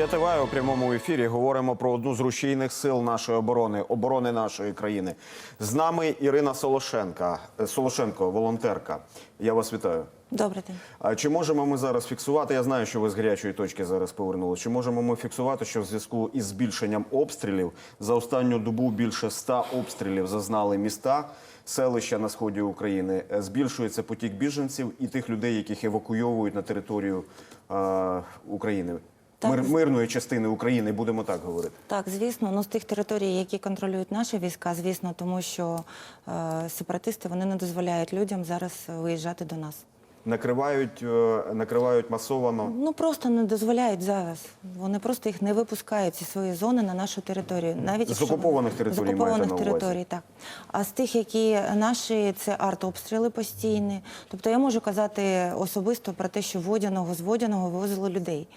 Студія ТВ у прямому ефірі говоримо про одну з рушійних сил нашої оборони, оборони нашої країни. З нами Ірина Солошенка, е, Солошенко, волонтерка. Я вас вітаю. Добрий день. А чи можемо ми зараз фіксувати? Я знаю, що ви з гарячої точки зараз повернулися. Чи можемо ми фіксувати, що в зв'язку із збільшенням обстрілів за останню добу більше ста обстрілів зазнали міста, селища на сході України? Е, Збільшується потік біженців і тих людей, яких евакуйовують на територію е, України. Так. Мир, мирної частини України, будемо так говорити. Так, звісно, ну з тих територій, які контролюють наші війська, звісно, тому що е, сепаратисти вони не дозволяють людям зараз виїжджати до нас. Накривають, е, накривають масовано. Ну просто не дозволяють зараз. Вони просто їх не випускають зі своєї зони на нашу територію. Навіть З якщо- окупованих територій з маєте окупованих на увазі? територій, так. А з тих, які наші, це артобстріли постійні. Тобто я можу казати особисто про те, що водяного з водяного вивозили людей.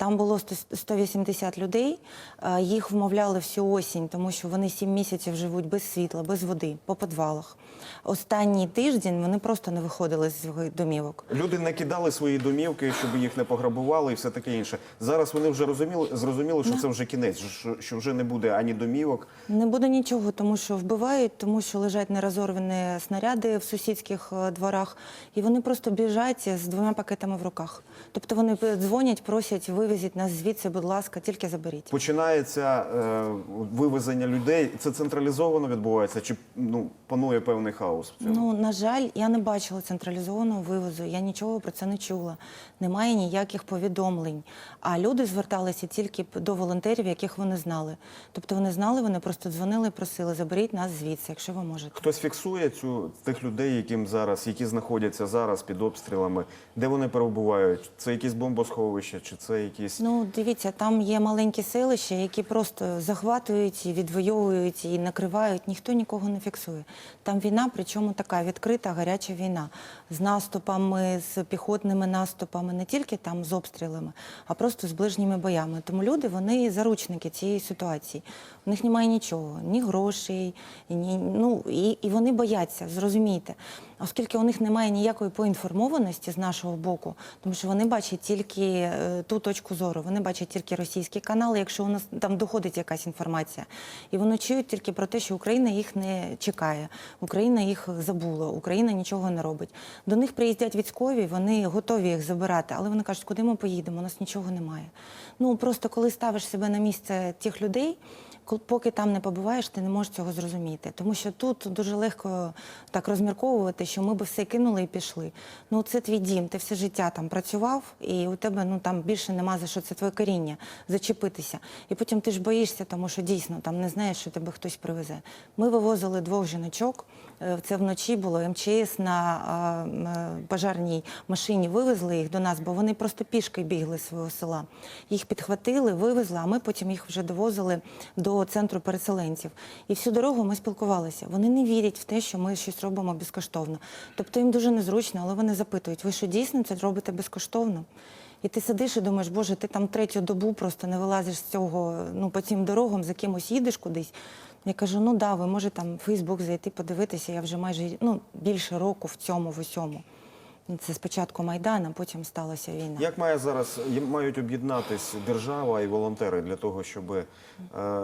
Там було 100 180 людей. е, Їх вмовляли всю осінь, тому що вони 7 місяців живуть без світла, без води, по підвалах. Останній тиждень вони просто не виходили з своїх домівок. Люди не кидали свої домівки, щоб їх не пограбували і все таке інше. Зараз вони вже розуміли, зрозуміли, що це вже кінець, що, вже не буде ані домівок. Не буде нічого, тому що вбивають, тому що лежать нерозорвані снаряди в сусідських е, дворах, і вони просто біжать з двома пакетами в руках. Тобто вони дзвонять, просять, вивезіть нас звідси, будь ласка, тільки заберіть. Починається е, вивезення людей. Це централізовано відбувається, чи ну панує певний хаос в цьому? Ну, на жаль, я не бачила централізованого вивозу, я нічого про це не чула. Немає ніяких повідомлень. А люди зверталися тільки до волонтерів, яких вони знали. Тобто вони знали, вони просто дзвонили і просили, заберіть нас звідси, якщо ви можете. Хтось фіксує цю тих людей, яким зараз, які знаходяться зараз під обстрілами, де вони перебувають? Це якісь бомбосховища, чи це якісь Ну, дивіться, там є маленькі селища, які просто захватують і відвоюють і накривають. Ніхто нікого не фіксує. Там війна, причому така відкрита, гаряча війна з наступами, з піхотними наступами, не тільки там з обстрілами, а просто з ближніми боями. Тому люди вони заручники цієї ситуації. У них немає нічого, ні грошей, ні ну і, і вони бояться, зрозумійте. Оскільки у них немає ніякої поінформованості з нашого боку, тому що вони бачать тільки е, ту точку зору, вони бачать тільки російські канали, якщо у нас там доходить якась інформація. І вони чують тільки про те, що Україна їх не чекає, Україна їх забула, Україна нічого не робить. До них приїздять військові, вони готові їх забирати, але вони кажуть, куди ми поїдемо, у нас нічого немає. Ну просто коли ставиш себе на місце тих людей. Поки там не побуваєш, ти не можеш цього зрозуміти. Тому що тут дуже легко так розмірковувати, що ми би все кинули і пішли. Ну це твій дім, ти все життя там працював, і у тебе ну там більше нема за що це твоє коріння зачепитися. І потім ти ж боїшся, тому що дійсно там не знаєш, що тебе хтось привезе. Ми вивозили двох жіночок. е, Це вночі було МЧС на е, пожарній машині. Вивезли їх до нас, бо вони просто пішки бігли з свого села. Їх підхватили, вивезли, а ми потім їх вже довозили до центру переселенців. І всю дорогу ми спілкувалися. Вони не вірять в те, що ми щось робимо безкоштовно. Тобто їм дуже незручно, але вони запитують: ви що дійсно це робите безкоштовно? І ти сидиш і думаєш, боже, ти там третю добу просто не вилазиш з цього, ну по цим дорогам, за кимось їдеш кудись. Я кажу, ну да, ви можете там в Фейсбук зайти, подивитися. Я вже майже ну, більше року в цьому, в усьому. Це спочатку Майдан, а потім сталася війна. Як має зараз мають об'єднатись держава і волонтери для того, щоб е,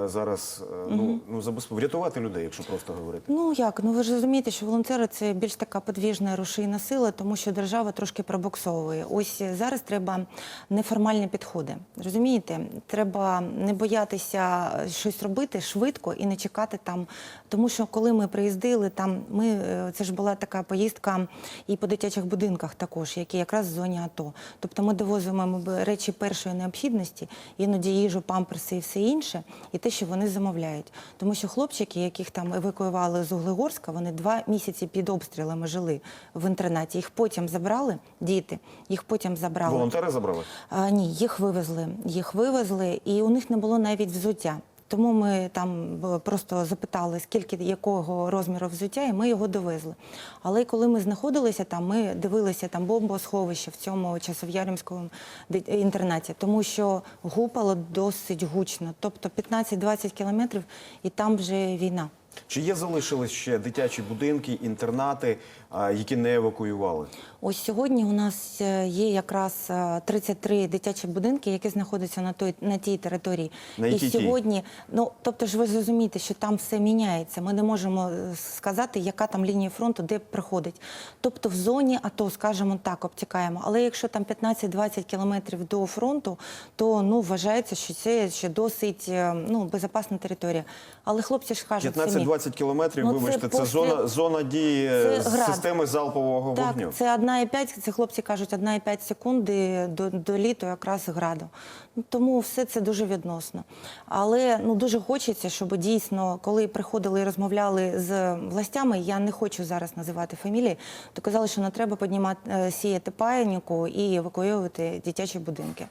зараз е, ну, ну забезпе- врятувати людей, якщо просто говорити? Ну як? Ну ви ж розумієте, що волонтери це більш така подвіжна рушійна сила, тому що держава трошки пробуксовує. Ось зараз треба неформальні підходи. Розумієте, треба не боятися щось робити швидко і не чекати там. Тому що коли ми приїздили, там ми е, це ж була така поїздка і по дитячих будинках також, які якраз в зоні АТО. Тобто ми довозимо речі першої необхідності, іноді їжу, памперси і все інше, і те, що вони замовляють. Тому що хлопчики, яких там евакуювали з Углегорська, вони два місяці під обстрілами жили в інтернаті. Їх потім забрали, діти, їх потім забрали. Волонтери забрали? А, ні, їх вивезли. Їх вивезли, і у них не було навіть взуття. Тому ми там е, просто запитали, скільки якого розміру взуття, і ми його довезли. Але коли ми знаходилися там, ми дивилися там бомбосховище в цьому часов'ярівському ди- інтернаті, тому що гупало досить гучно, тобто 15-20 кілометрів, і там вже війна. Чи є залишились ще дитячі будинки, інтернати, які не евакуювали? Ось сьогодні у нас е, є якраз е, 33 дитячі будинки, які знаходяться на той на тій території. На І сьогодні, ну тобто ж ви зрозумієте, що там все міняється. Ми не можемо е, сказати, яка там лінія фронту, де проходить. Тобто в зоні АТО, скажімо так, обтікаємо. Але якщо там 15-20 кілометрів до фронту, то ну вважається, що це ще досить е, ну безпечна територія. Але хлопці ж кажуть самі, 15-20 кілометрів, Ну, це вибачте, це, постріл- зона, зона дії е, Це. Системи залпового Так, вогню. це 1,5, це хлопці кажуть, 1,5 секунди до, до літу якраз граду. Ну, тому все це дуже відносно. Але ну, дуже хочеться, щоб дійсно, коли приходили і розмовляли з властями, я не хочу зараз називати фамілії, то казали, що не треба піднімати, е, сіяти паніку і евакуювати дитячі будинки.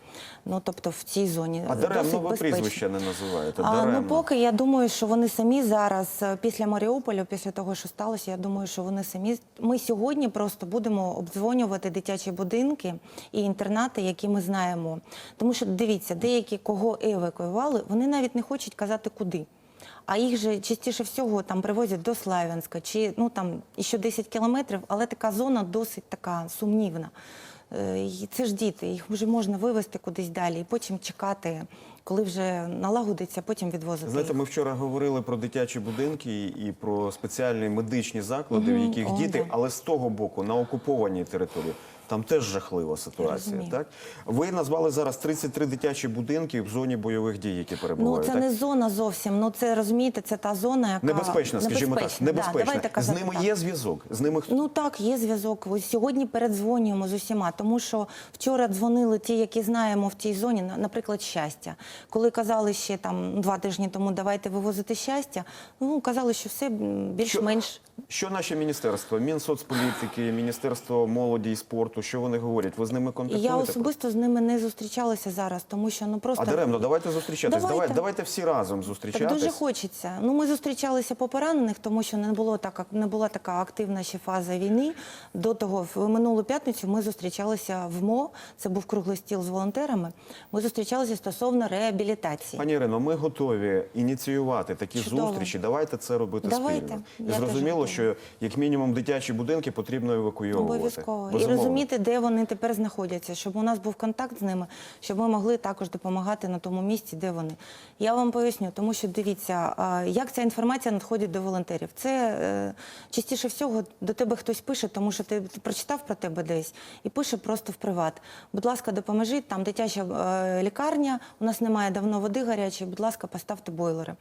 Ну, тобто в цій зоні. А досить даремно ви безпечно. не називаєте. А, даремно. ну, поки я думаю, що вони самі зараз, е, після Маріуполя, після того, що сталося, я думаю, що вони самі. Ми сьогодні просто будемо обдзвонювати дитячі будинки і інтернати, які ми знаємо. Тому що дивіться, деякі кого евакуювали, вони навіть не хочуть казати куди. А їх же частіше всього там привозять до Славянська чи ну там ще 10 кілометрів, але така зона досить така сумнівна. Е, Це ж діти, їх вже можна вивезти кудись далі і потім чекати, коли вже налагодиться, потім відвозити. Знаєте, їх. ми вчора говорили про дитячі будинки і про спеціальні медичні заклади, в яких о, діти, да. але з того боку, на окупованій території. Там теж жахлива ситуація. Так ви назвали зараз 33 дитячі будинки в зоні бойових дій, які Ну це так? не зона зовсім. Ну це розумієте, це та зона, яка Небезпечна, скажімо так. Да, Небезпечна. з ними так. є зв'язок. З ними Ну так, є зв'язок. Сьогодні передзвонюємо з усіма, тому що вчора дзвонили ті, які знаємо в тій зоні, наприклад, щастя. Коли казали ще там два тижні тому, давайте вивозити щастя. Ну казали, що все більш-менш. що наші міністерства, Мінсоцполітики, Міністерство молоді і спорту, що вони говорять? Ви з ними контактуєте? я особисто з ними не зустрічалася зараз, тому що ну просто А даремно, давайте зустрічатись. Давайте. Давайте, давайте всі разом Так дуже хочеться. Ну ми зустрічалися по поранених, тому що не було так, не була така активна ще фаза війни. До того в минулу п'ятницю ми зустрічалися в МО. Це був круглий стіл з волонтерами. Ми зустрічалися стосовно реабілітації. Пані Ірино, ми готові ініціювати такі Чудово. зустрічі. Давайте це робити Давайте. спільно. І Я зрозуміло, що як мінімум дитячі будинки потрібно евакуйовувати. Обов'язково і. Розуміти, де вони тепер знаходяться, щоб у нас був контакт з ними, щоб ми могли також допомагати на тому місці, де вони. Я вам поясню, тому що дивіться, як ця інформація надходить до волонтерів. Це е, частіше всього до тебе хтось пише, тому що ти прочитав про тебе десь і пише просто в приват. Будь ласка, допоможіть, там дитяча е, лікарня, у нас немає давно води гарячої, будь ласка, поставте бойлери.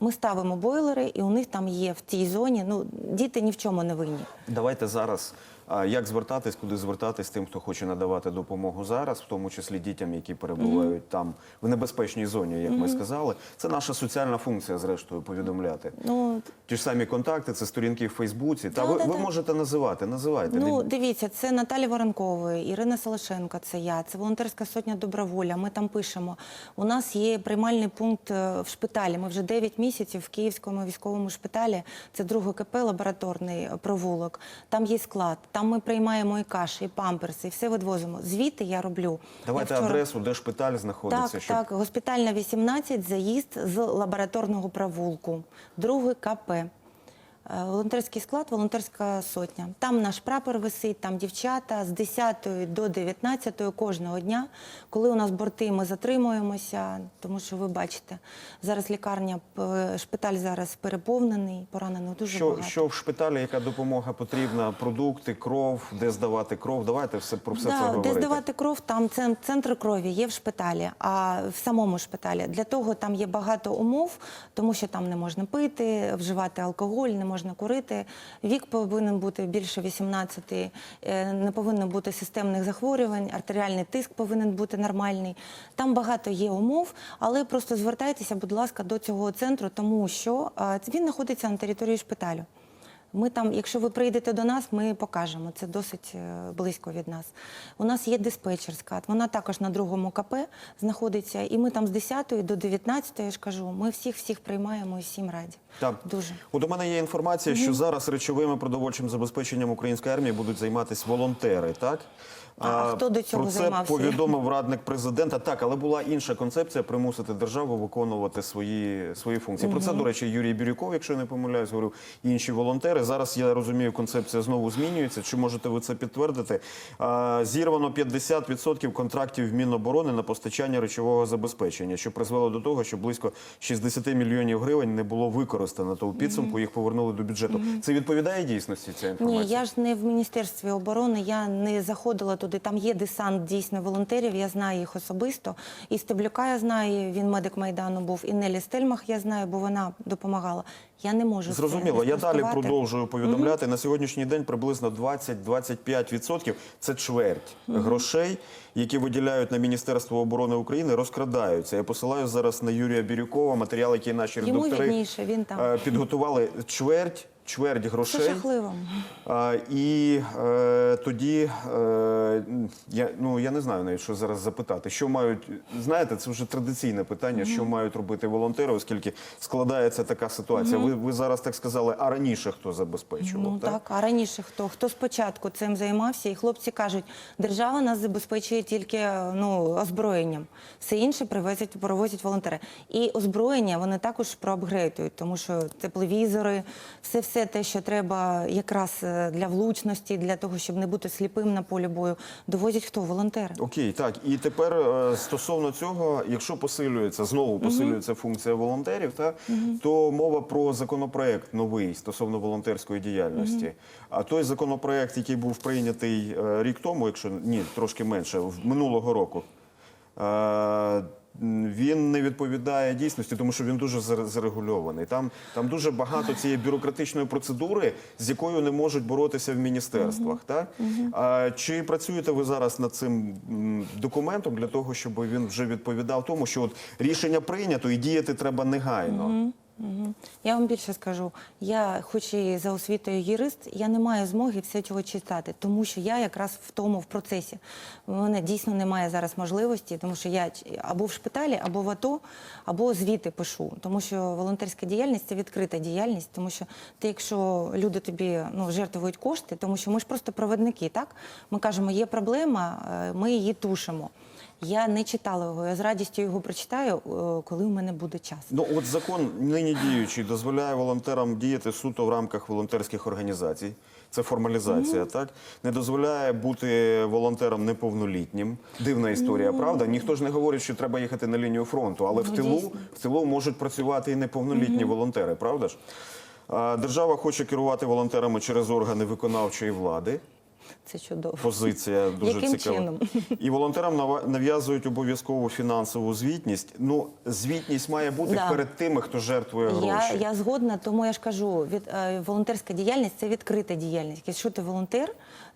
Ми ставимо бойлери, і у них там є в тій зоні. Ну, діти ні в чому не винні. Давайте зараз. А, Як звертатись, куди звертатись тим, хто хоче надавати допомогу зараз, в тому числі дітям, які перебувають там в небезпечній зоні, як ми сказали. Це наша соціальна функція, зрештою, повідомляти. Ну, Ті ж самі контакти, це сторінки в Фейсбуці. Та Да, ви, да, ви да. можете називати, називайте. Ну, Не- дивіться, це Наталя Воронкової, Ірина Солошенко, це я, це волонтерська сотня доброволя. Ми там пишемо. У нас є приймальний пункт е, в шпиталі. Ми вже 9 місяців в Київському військовому шпиталі. Це другий КП, лабораторний е, провулок. Там є склад. Там ми приймаємо і каші, і памперси, і все відвозимо. Звідти я роблю. Давайте Я вчора- адресу, де шпиталь знаходиться. Так, щоб так, госпітальна 18, заїзд з лабораторного провулку, другий КП. Е, Волонтерський склад, волонтерська сотня. Там наш прапор висить, там дівчата з 10 до 19 кожного дня. Коли у нас борти, ми затримуємося, тому що ви бачите, зараз лікарня, шпиталь зараз переповнений, поранених дуже Що, багато. що в шпиталі, яка допомога потрібна, продукти, кров, де здавати кров. Давайте все про все Да, це де говорити. здавати кров, там цен- центр крові є в шпиталі, а в самому шпиталі. Для того там є багато умов, тому що там не можна пити, вживати алкоголь, не можна курити. Вік повинен бути більше 18, е, не повинно бути системних захворювань, артеріальний тиск повинен бути нормальний. Там багато є умов, але просто звертайтеся, будь ласка, до цього центру, тому що е, він знаходиться на території шпиталю. Ми там, якщо ви прийдете до нас, ми покажемо. Це досить е, близько від нас. У нас є диспетчерська, вона також на другому КП знаходиться, і ми там з 10 до 19, я ж кажу, ми всіх всіх приймаємо і всім раді. Так. Дуже. От у мене є інформація, що зараз речовими продовольчим забезпеченням української армії будуть займатися волонтери, так? А- а хто до цього Про це займався? повідомив радник президента. Так, але була інша концепція примусити державу виконувати свої, свої функції. Про це, до речі, Юрій Бірюков, якщо я не помиляюсь, говорив і інші волонтери. Зараз я розумію, концепція знову змінюється. Чи можете ви це підтвердити? Зірвано 50% контрактів Міноборони на постачання речового забезпечення, що призвело до того, що близько 60 мільйонів гривень не було використано. То у підсумку їх повернули до бюджету. Це відповідає дійсності? Ця інформація? Ні, я ж не в міністерстві оборони, я не заходила туди. Там є десант дійсно волонтерів. Я знаю їх особисто. І Стеблюка я знаю, він медик майдану був. І Нелі Стельмах я знаю, бо вона допомагала. Я не можу Зрозуміло, я далі продовжую повідомляти. На сьогоднішній день приблизно 20-25% – це чверть грошей, які виділяють на Міністерство оборони України, розкрадаються. Я посилаю зараз на Юрія Бірюкова, матеріал, який наші Йому редактори відніше, він там. е, підготували. Чверть, чверть Це грошей. жахливо. А, і е, тоді е, я ну я не знаю навіть що зараз запитати. Що мають знаєте, це вже традиційне питання, що мають робити волонтери, оскільки складається така ситуація. Ви, ви зараз так сказали, а раніше хто забезпечував? Ну так, а раніше хто? Хто спочатку цим займався? І хлопці кажуть, держава нас забезпечує тільки ну, озброєнням. Все інше привозять, провозять волонтери. І озброєння вони також проапгрейдують, тому що тепловізори, все все те, що треба якраз е, для влучності, для того, щоб не бути сліпим на полі бою, довозять хто? Волонтери. Окей, так і тепер е, стосовно цього, якщо посилюється знову посилюється функція волонтерів, та то мова про законопроект новий стосовно волонтерської діяльності. А той законопроект, який був прийнятий е, рік тому, якщо ні, трошки менше, в минулого року. Він не відповідає дійсності, тому що він дуже зар- зарегульований. Там, там дуже багато цієї бюрократичної процедури, з якою не можуть боротися в міністерствах. Так? А, чи працюєте ви зараз над цим документом для того, щоб він вже відповідав тому, що от рішення прийнято і діяти треба негайно? Я вам більше скажу. Я, хоч і за освітою юрист, я не маю змоги все цього читати, тому що я якраз в тому в процесі. У мене дійсно немає зараз можливості, тому що я або в шпиталі, або в АТО, або звіти пишу. Тому що волонтерська діяльність це відкрита діяльність, тому що ти, якщо люди тобі ну, жертвують кошти, тому що ми ж просто проводники, так? Ми кажемо, є проблема, е, ми її тушимо. Я не читала його, я з радістю його прочитаю, е, коли в мене буде час. Ну от закон нині діючий дозволяє волонтерам діяти суто в рамках волонтерських організацій. Це формалізація, так не дозволяє бути волонтером неповнолітнім. Дивна історія, правда? Ніхто ж не говорить, що треба їхати на лінію фронту, але в Ну, тилу в тилу можуть працювати і неповнолітні волонтери, правда ж? Держава хоче керувати волонтерами через органи виконавчої влади. Це чудово. Позиція дуже Яким цікава. чином? І волонтерам нав'язують обов'язкову фінансову звітність. Ну, звітність має бути Да. перед тими, хто жертвує гроші. Я, я згодна, тому я ж кажу, від, е, волонтерська діяльність це відкрита діяльність. Якщо ти волонтер,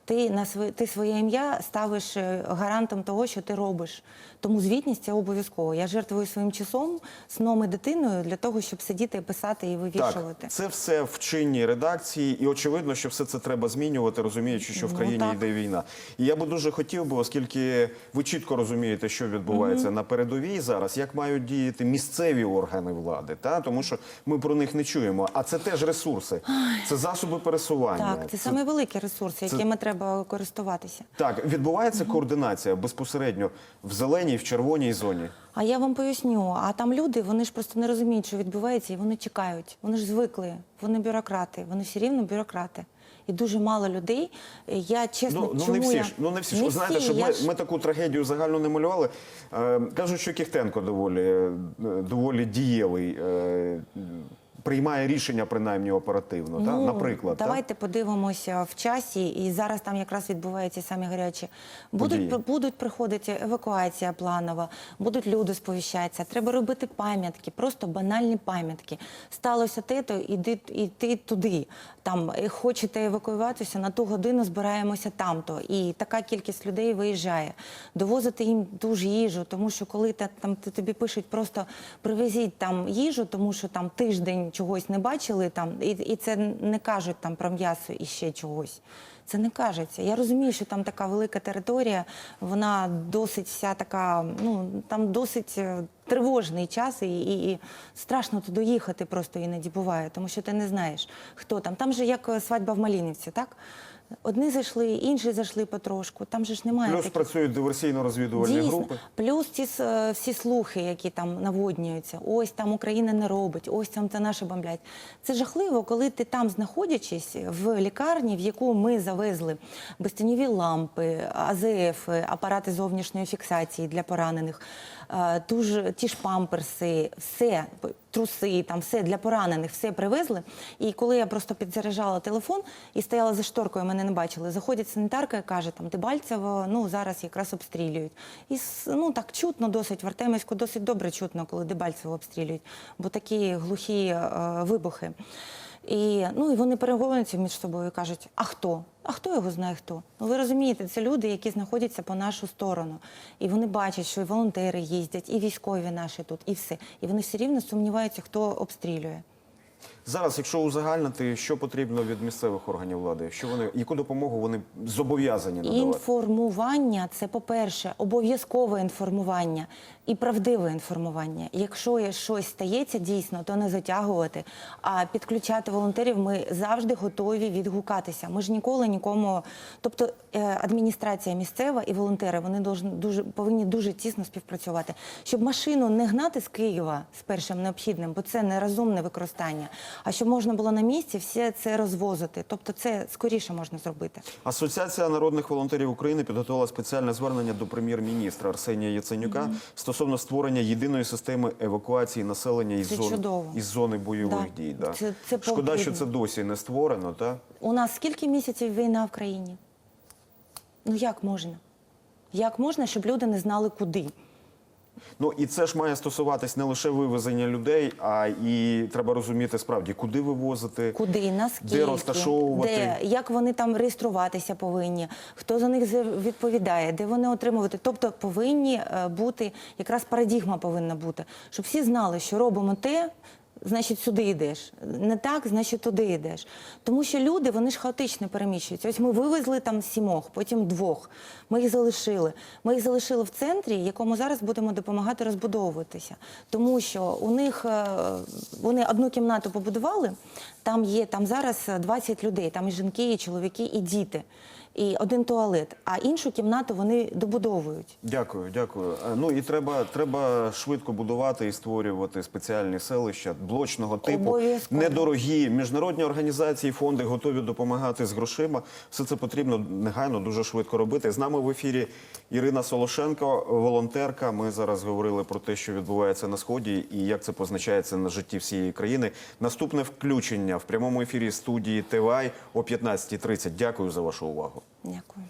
ти на своє, ти своє ім'я ставиш е, гарантом того, що ти робиш. Тому звітність це обов'язково. Я жертвую своїм часом, сном і дитиною для того, щоб сидіти, писати і вивішувати. Так, це все в чинній редакції, і очевидно, що все це треба змінювати, розуміючи, що в Ну, країні так. йде війна. І я би дуже хотів би, оскільки ви чітко розумієте, що відбувається на передовій зараз, як мають діяти місцеві органи влади, та тому що ми про них не чуємо. А це теж ресурси, це засоби пересування. Так, це саме великий ресурс, якими треба користуватися. Так, відбувається координація безпосередньо в зеленій, в червоній зоні. А я вам поясню. А там люди, вони ж просто не розуміють, що відбувається, і вони чекають. Вони ж звикли, вони бюрократи, вони все рівно бюрократи. І дуже мало людей. Я чесно, Ну, ну чому не всі я... ж, ну не всі ж. Не Ви знаєте, щоб ми, ж- ми таку трагедію загально не малювали. Е, кажуть, що Кіхтенко доволі, е, доволі дієвий. Е, Приймає рішення принаймні оперативно, та? Наприклад, наприклад. та? давайте подивимося в часі, і зараз там якраз відбуваються самі гарячі. Будуть, Події. будуть приходити евакуація планова, будуть люди сповіщатися. Треба робити пам'ятки, просто банальні пам'ятки. Сталося те, то іди, іди туди. Там е, хочете евакуюватися на ту годину, збираємося там-то. І така кількість людей виїжджає. Довозити їм дуже їжу, тому що коли та, там ти- тобі пишуть, просто привезіть там їжу, тому що там тиждень чогось не бачили, там і, і це не кажуть там про м'ясо і ще чогось. Це не кажеться. Я розумію, що там така велика територія, вона досить вся така, ну там досить е, тривожний час, і, і, і страшно туди їхати просто іноді буває, тому що ти не знаєш, хто там. Там же як е, свадьба в Малінівці, так? Одні зайшли, інші зайшли потрошку. Там же ж немає Плюс таких. працюють диверсійно-розвідувальні Дійсно. групи. Плюс ті е, всі слухи, які там наводнюються. Ось там Україна не робить, ось там це наші бомблять. Це жахливо, коли ти там знаходячись в лікарні, в яку ми завезли безтіньові лампи, АЗФ, апарати зовнішньої фіксації для поранених, е, ту ж, ті ж памперси, все. Труси, там все для поранених, все привезли. І коли я просто підзаряджала телефон і стояла за шторкою, мене не бачили. Заходить санітарка і каже, там Дебальцево, ну зараз якраз обстрілюють. І ну так чутно досить в Артемівську, досить добре чутно, коли Дебальцево обстрілюють, бо такі глухі е, вибухи. І, ну, і вони переговорюються між собою і кажуть, а хто? А хто його знає хто? Ну ви розумієте, це люди, які знаходяться по нашу сторону. І вони бачать, що і волонтери їздять, і військові наші тут, і все. І вони все рівно сумніваються, хто обстрілює. Зараз, якщо узагальнити, що потрібно від місцевих органів влади, що вони яку допомогу вони зобов'язані надавати? Інформування це, по-перше, обов'язкове інформування і правдиве інформування. Якщо є щось стається дійсно, то не затягувати, а підключати волонтерів. Ми завжди готові відгукатися. Ми ж ніколи нікому, тобто е, адміністрація місцева і волонтери, вони дуже повинні дуже тісно співпрацювати, щоб машину не гнати з Києва з першим необхідним, бо це нерозумне використання. А щоб можна було на місці все це розвозити. Тобто, це скоріше можна зробити. Асоціація народних волонтерів України підготувала спеціальне звернення до прем'єр-міністра Арсенія Яценюка стосовно створення єдиної системи евакуації населення із Це зон чудово. із зони бойових Да. дій. Да. Це- це Шкода, потрібно. що це досі не створено, та У нас скільки місяців війна в країні? Ну як можна? Як можна, щоб люди не знали куди? Ну і це ж має стосуватись не лише вивезення людей, а і треба розуміти справді, куди вивозити, Куди, наскільки, де розташовувати. де, як вони там реєструватися повинні, хто за них відповідає, де вони отримувати. Тобто повинні е, бути, якраз парадігма повинна бути, щоб всі знали, що робимо те. Значить, сюди йдеш. Не так, значить, туди йдеш. Тому що люди, вони ж хаотично переміщуються. Ось ми вивезли там сімох, потім двох. Ми їх залишили. Ми їх залишили в центрі, якому зараз будемо допомагати розбудовуватися. Тому що у них е, вони одну кімнату побудували, там є там зараз 20 людей, там і жінки, і чоловіки, і діти, і один туалет. А іншу кімнату вони добудовують. Дякую, дякую. Е, Ну і треба, треба швидко будувати і створювати спеціальні селища блочного типу, Обов'язково. недорогі. Міжнародні організації, фонди готові допомагати з грошима. Все це потрібно негайно, дуже швидко робити. З нами в ефірі Ірина Солошенко, волонтерка. Ми зараз говорили про те, що відбувається на сході і як це позначається на житті всієї країни. Наступне включення в прямому ефірі студії ТВАЙ о 15.30. Дякую за вашу увагу. Дякую.